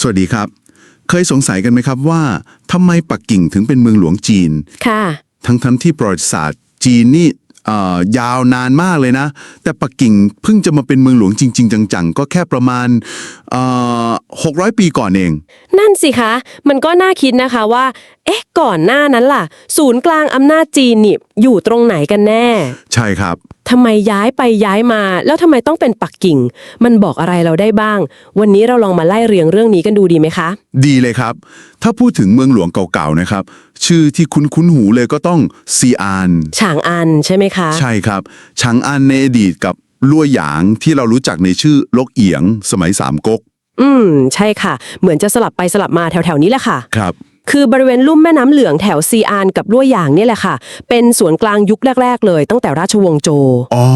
สวัสดีครับ เคยสงสัยกันไหมครับว่าทำไมปักกิ่งถึงเป็นเมืองหลวงจีน ค่ะ ทั้ทั้งๆที่ประวัติศาสตร์จีนนี่เอ่อยาวนานมากเลยนะ แต่ปักกิ่งเพิ่งจะมาเป็นเมืองหลวงจริง ๆ จังๆ ก็แค่ประมาณเอ่อ600 ปีก่อนเอง นั่นสิคะ มันก็น่าคิดนะคะว่า เอ๊ะ ก่อนหน้านั้นล่ะ ศูนย์กลางอำนาจจีนนี่อยู่ตรงไหนกันแน่ใช่ครับ ทำไมย้ายไปย้ายมา แล้วทำไมต้องเป็นปักกิ่ง มันบอกอะไรเราได้บ้าง วันนี้เราลองมาไล่เรียงเรื่องนี้กันดูดีไหมคะ ดีเลยครับ ถ้าพูดถึงเมืองหลวงเก่าๆนะครับ ชื่อที่คุ้นๆหูเลยก็ต้องซีอาน ฉางอันใช่ไหมคะ ใช่ครับชางอันในอดีตกับลั่วหยางที่เรารู้จักในชื่อลกเอียงสมัยสามก๊กอืม ใช่ค่ะ เหมือนจะสลับไปสลับมาแถวๆนี้แหละค่ะ ครับ คือบริเวณลุ่มแม่น้ำเหลืองแถวซีอานกับลั่วหยางเนี่ยแหละค่ะ เป็นศูนย์กลางยุคแรก ๆ เลย ตั้งแต่ราชวงศ์โจอ๋อ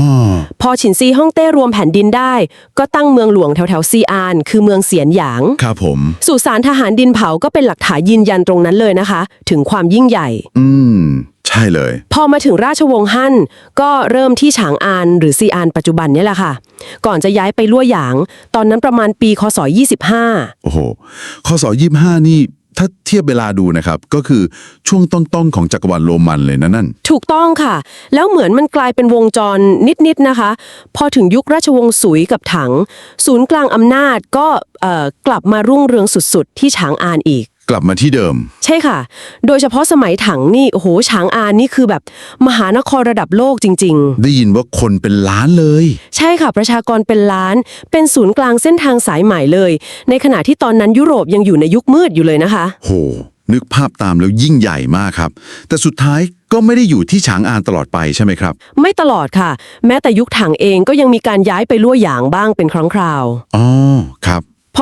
พอฉินซีฮ่องเต้รวมแผ่นดินได้ ก็ตั้งเมืองหลวงแถวแถวๆซีอาน คือเมืองเสียนหยาง ครับผม สุสานทหารดินเผาก็เป็นหลักฐานยืนยันตรงนั้นเลยนะคะ ถึงความยิ่งใหญ่ อืม ใช่เลย พอมาถึงราชวงศ์ฮั่นก็เริ่มที่ฉางอานหรือซีอานปัจจุบันเนี่ยแหละค่ะ ก่อนจะย้ายไปลั่วหยาง ตอนนั้นประมาณปีคศ 25 โอ้โหข้อสอยี่ห้านี่ ถ้าเทียบเวลาดูนะครับ ก็คือช่วงต้นๆของจักรวรรดิโรมันเลยนะนั่น ถูกต้องค่ะ แล้วเหมือนมันกลายเป็นวงจรนิดๆนะคะ พอถึงยุคราชวงศ์สุยกับถัง ศูนย์กลางอำนาจก็เอ่อกลับมารุ่งเรืองสุดๆ ที่ฉางอานอีก กลับมาที่เดิม ใช่ค่ะ โดยเฉพาะสมัยถังนี่โอ้โหฉางอานนี่คือแบบมหานครระดับโลกจริงได้ยินว่าคนเป็นล้านเลยๆใช่ค่ะประชากรเป็นล้าน เป็นศูนย์กลางเส้นทางสายใหม่เลย ในขณะที่ตอนนั้นยุโรปยังอยู่ในยุคมืดอยู่เลยนะคะ โห นึกภาพตามแล้วยิ่งใหญ่มากครับ แต่สุดท้ายก็ไม่ได้อยู่ที่ฉางอานตลอดไปใช่ไหมครับ ไม่ตลอดค่ะ แม้แต่ยุคถังเองก็ยังมีการย้ายไปลั่วหยางบ้างเป็นครั้งคราว อ๋อครับพ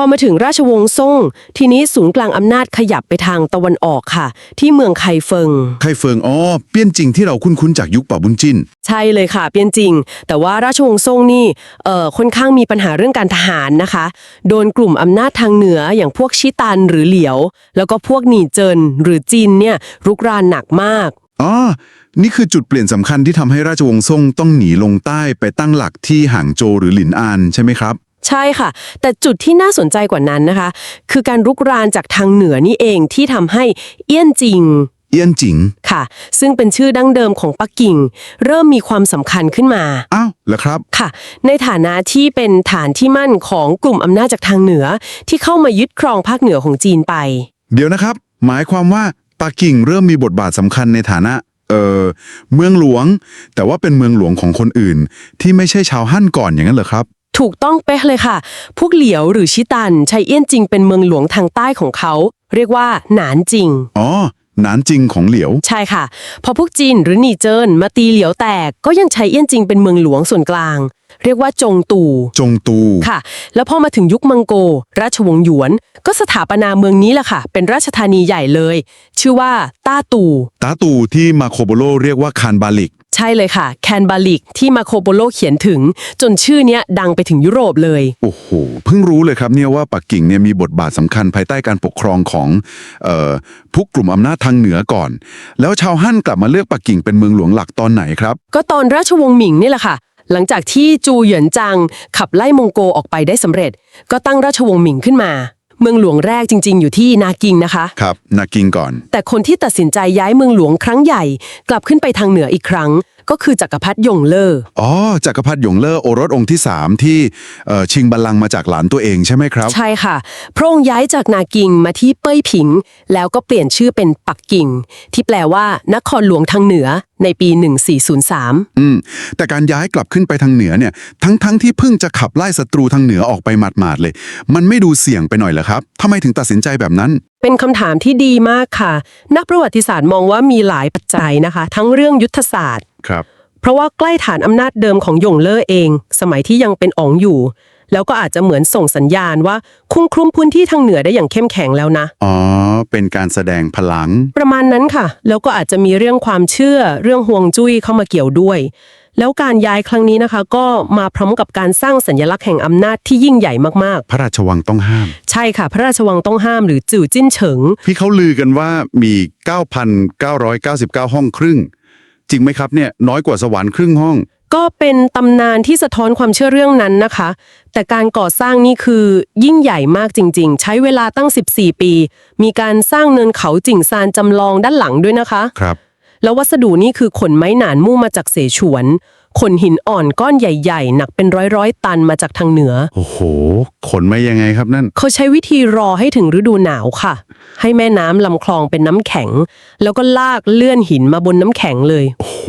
อมาถึงราชวงศ์ซ่ง ทีนี้ศูนย์กลางอำนาจขยับไปทางตะวันออกค่ะ ที่เมืองไคเฟิง ไคเฟิงอ๋อเปี้ยนจริงที่เราคุ้นๆจากยุคป่าบุญจินใช่เลยค่ะ เปียนจริง แต่ว่าราชวงศ์ซ่งนี่เอ่อค่อนข้างมีปัญหาเรื่องการทหารนะคะ โดนกลุ่มอำนาจทางเหนืออย่างพวกชิตันหรือเหลียว แล้วก็พวกหนีเจินหรือจีนเนี่ยรุกรานหนักมากอ๋อ นี่คือจุดเปลี่ยนสำคัญที่ทำให้ราชวงศ์ซ่งต้องหนีลงใต้ไปตั้งหลักที่ห่างโจวหรือหลินอานใช่ไหมครับ ใช่ค่ะ แต่จุดที่น่าสนใจกว่านั้นนะคะ คือการรุกรานจากทางเหนือนี่เองที่ทำให้เอี้ยนจิง เอี้ยนจิงค่ะ ซึ่งเป็นชื่อดั้งเดิมของปักกิ่ง เริ่มมีความสำคัญขึ้นมา อ้าวเหรอครับ ค่ะ ในฐานะที่เป็นฐานที่มั่นของกลุ่มอำนาจจากทางเหนือ ที่เข้ามายึดครองภาคเหนือของจีนไป เดี๋ยวนะครับ หมายความว่าปักกิ่งเริ่มมีบทบาทสำคัญในฐานะเอ่อเมืองหลวง แต่ว่าเป็นเมืองหลวงของคนอื่น ที่ไม่ใช่ชาวฮั่นก่อนอย่างนั้นเหรอครับ ถูกต้องเป๊ะเลยค่ะ พวกเหลียวหรือชิตันใช้เอี้ยนจิงเป็นเมืองหลวงทางใต้ของเขา เรียกว่าหนานจิง อ๋อหนานจริงของเหลียว ใช่ค่ะ พอพวกจีนหรือหนีเจินมาตีเหลียวแตก ก็ยังใช้เอี้ยนจิงเป็นเมืองหลวงส่วนกลาง เรียกว่าจงตู จงตู ค่ะ แล้วพอมาถึงยุคมังโก ราชวงศ์หยวน ก็สถาปนาเมืองนี้แหละค่ะ เป็นราชธานีใหญ่เลย ชื่อว่าต้าตู ตาตูที่มาโคโบโลเรียกว่าคานบาลิกใช่เลยค่ะ แคนบาลิกที่มาโคโปโลเขียนถึง จนชื่อเนี้ยดังไปถึงยุโรปเลย โอ้โห เพิ่งรู้เลยครับเนี่ยว่าปักกิ่งเนี่ยมีบทบาทสำคัญภายใต้การปกครองของเอ่อพวกกลุ่มอำนาจทางเหนือก่อน แล้วชาวฮั่นกลับมาเลือกปักกิ่งเป็นเมืองหลวงหลักตอนไหนครับ ก็ตอนราชวงศ์หมิงนี่แหละค่ะ หลังจากที่จูเหยินจางขับไล่มองโกออกไปได้สำเร็จ ก็ตั้งราชวงศ์หมิงขึ้นมา เมืองหลวงแรกจริง ๆ อยู่ที่นากิงนะคะ ครับนากิงก่อน แต่คนที่ตัดสินใจย้ายเมืองหลวงครั้งใหญ่ กลับขึ้นไปทางเหนืออีกครั้ง ก็คือจักรพรรดิหยงเลออ๋อจักรพรรดิหยงเล่อโอรสองค์ที่ 3 ที่เอ่อชิงบัลลังก์มาจากหลานตัวเองใช่ไหมครับ ใช่ค่ะ พระองค์ย้ายจากนากิงมาที่เป้ยผิง แล้วก็เปลี่ยนชื่อเป็นปักกิ่ง ที่แปลว่านครหลวงทางเหนือในปี 1403 อืม แต่การย้ายกลับขึ้นไปทางเหนือเนี่ยทั้งๆทที่เพิ่งจะขับไล่ศัตรูทางเหนือออกไปหมาดๆเลย มันไม่ดูเสี่ยงไปหน่อยเหรอครับทำไมถึงตัดสินใจแบบนั้น เป็นคำถามที่ดีมากค่ะ นักประวัติศาสตร์มองว่ามีหลายปัจจัยนะคะ ทั้งเรื่องยุทธศาสตร์ ครับ เพราะว่าใกล้ฐานอำนาจเดิมของหยงเล่อเอง สมัยที่ยังเป็นอ๋องอยู่ แล้วก็อาจจะเหมือนส่งสัญญาณว่าคุ้มคลุมพื้นที่ทางเหนือได้อย่างเข้มแข็งแล้วนะ อ๋อ เป็นการแสดงพลัง ประมาณนั้นค่ะ แล้วก็อาจจะมีเรื่องความเชื่อเรื่องห่วงจุ้ยเข้ามาเกี่ยวด้วย แล้วการย้ายครั้งนี้นะคะ ก็มาพร้อมกับการสร้างสัญลักษณ์แห่งอำนาจที่ยิ่งใหญ่มากพระราชวังต้องห้าม ๆ ใช่ค่ะ พระราชวังต้องห้ามหรือจื่อจิ้นเฉิงพี่เขาลือกันว่ามี 9,999 ห้องครึ่ง จริงไหมครับเนี่ยน้อยกว่าสวรรค์ครึ่งห้อง ก็เป็นตำนานที่สะท้อนความเชื่อเรื่องนั้นนะคะ แต่การก่อสร้างนี่คือยิ่งใหญ่มากจริง ๆ ใช้เวลาตั้ง 14 ปี มีการสร้างเนินเขาจิ่งซานจำลองด้านหลังด้วยนะคะ ครับ แล้ววัสดุนี่คือขนไม้หนานมุ่งมาจากเสฉวน ขนหินอ่อนก้อนใหญ่ๆ หนักเป็นร้อยๆ ตันมาจากทางเหนือ โอ้โห ขนมายังไงครับนั่น เขาใช้วิธีรอให้ถึงฤดูหนาวค่ะ ให้แม่น้ำลำคลองเป็นน้ำแข็ง แล้วก็ลากเลื่อนหินมาบนน้ำแข็งเลย โอ้โห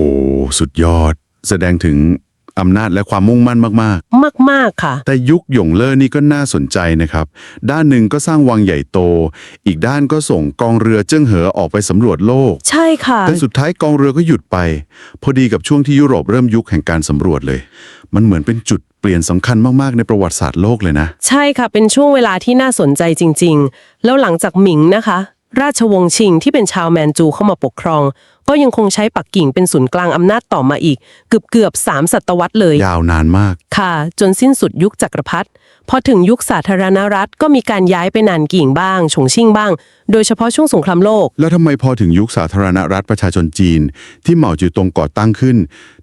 สุดยอด แสดงถึง อำนาจและความมุ่งมั่นมาก มาก ๆ ค่ะ ๆ แต่ยุคหยงเล่อนี่ก็น่าสนใจนะครับ ด้านหนึ่งก็สร้างวังใหญ่โต อีกด้านก็ส่งกองเรือเจิ้งเหอออกไปสำรวจโลก ใช่ค่ะ แต่สุดท้ายกองเรือก็หยุดไป พอดีกับช่วงที่ยุโรปเริ่มยุคแห่งการสำรวจเลย มันเหมือนเป็นจุดเปลี่ยนสำคัญมากๆในประวัติศาสตร์โลกเลยนะ ใช่ค่ะ เป็นช่วงเวลาที่น่าสนใจจริง ๆ แล้วหลังจากหมิงนะคะ ราชวงศ์ชิงที่เป็นชาวแมนจูเข้ามาปกครอง ก็ยังคงใช้ปักกิ่งเป็นศูนย์กลางอำนาจต่อมาอีก เกือบเกือบๆสามศตวรรษเลย ยาวนานมาก ค่ะ จนสิ้นสุดยุคจักรพรรดิพอถึงยุคสาธารณรัฐก็มีการย้ายไปนานกิ่งบ้างฉงชิ่งบ้าง โดยเฉพาะช่วงสงครามโลก แล้วทำไมพอถึงยุคสาธารณรัฐประชาชนจีน ที่เหมาจือตงก่อตั้งขึ้น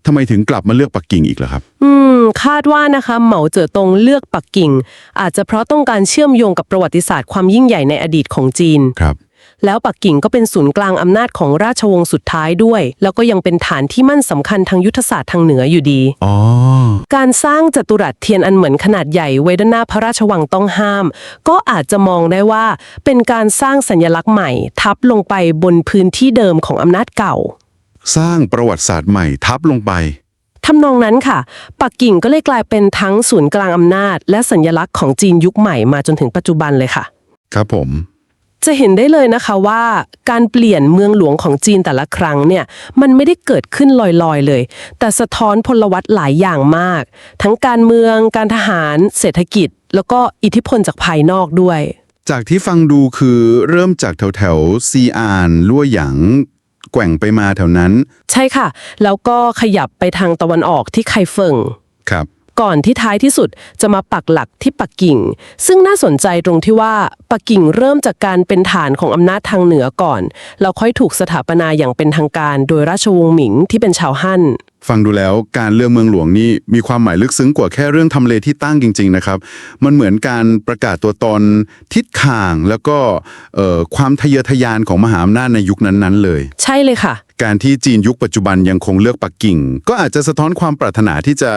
ทำไมถึงกลับมาเลือกปักกิ่งอีกล่ะครับ อืม คาดว่านะคะเหมาเจ๋อตงเลือกปักกิ่ง อาจจะเพราะต้องการเชื่อมโยงกับประวัติศาสตร์ความยิ่งใหญ่ในอดีตของจีน ครับ แล้วปักกิ่งก็เป็นศูนย์กลางอำนาจของราชวงศ์สุดท้ายด้วย แล้วก็ยังเป็นฐานที่มั่นสำคัญทางยุทธศาสตร์ทางเหนืออยู่ดี อ๋อ การสร้างจัตุรัสเทียนอันเหมือนขนาดใหญ่ไว้ด้านหน้าพระราชวังต้องห้าม ก็อาจจะมองได้ว่าเป็นการสร้างสัญลักษณ์ใหม่ ทับลงไปบนพื้นที่เดิมของอำนาจเก่า สร้างประวัติศาสตร์ใหม่ทับลงไป ทำนองนั้นค่ะ ปักกิ่งก็เลยกลายเป็นทั้งศูนย์กลางอำนาจ และสัญลักษณ์ของจีนยุคใหม่มาจนถึงปัจจุบันเลยค่ะ ครับผม จะเห็นได้เลยนะคะว่าการเปลี่ยนเมืองหลวงของจีนแต่ละครั้งเนี่ยมันไม่ได้เกิดขึ้นลอยๆเลย แต่สะท้อนพลวัตหลายอย่างมาก ทั้งการเมือง การทหาร เศรษฐกิจ แล้วก็อิทธิพลจากภายนอกด้วย จากที่ฟังดูคือเริ่มจากแถวแถวๆซีอานลั่วหยางแกว่งไปมาแถวนั้น ใช่ค่ะ แล้วก็ขยับไปทางตะวันออกที่ไคเฟิงครับ ก่อนที่ท้ายที่สุดจะมาปักหลักที่ปักกิ่ง ซึ่งน่าสนใจตรงที่ว่าปักกิ่งเริ่มจากการเป็นฐานของอำนาจทางเหนือก่อน แล้วค่อยถูกสถาปนาอย่างเป็นทางการ โดยราชวงศ์หมิงที่เป็นชาวฮั่น ฟังดูแล้วการเลือกเมืองหลวงนี่มีความหมายลึกซึ้งกว่าแค่เรื่องทำเลที่ตั้งจริง ๆ นะครับ มันเหมือนการประกาศตัวตนทิศทางแล้วก็เอ่อความทะเยอทะยานของมหาอำนาจในยุคนั้นๆ เลย ใช่เลยค่ะ การที่จีนยุคปัจจุบันยังคงเลือกปักกิ่ง ก็อาจจะสะท้อนความปรารถนาที่จะ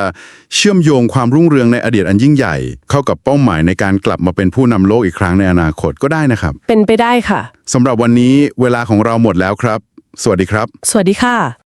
เชื่อมโยงความรุ่งเรืองในอดีตอันยิ่งใหญ่ เข้ากับเป้าหมายในการกลับมาเป็นผู้นำโลกอีกครั้งในอนาคตก็ได้นะครับ เป็นไปได้ค่ะสำหรับวันนี้เวลาของเราหมดแล้วครับ สวัสดีครับ สวัสดีค่ะ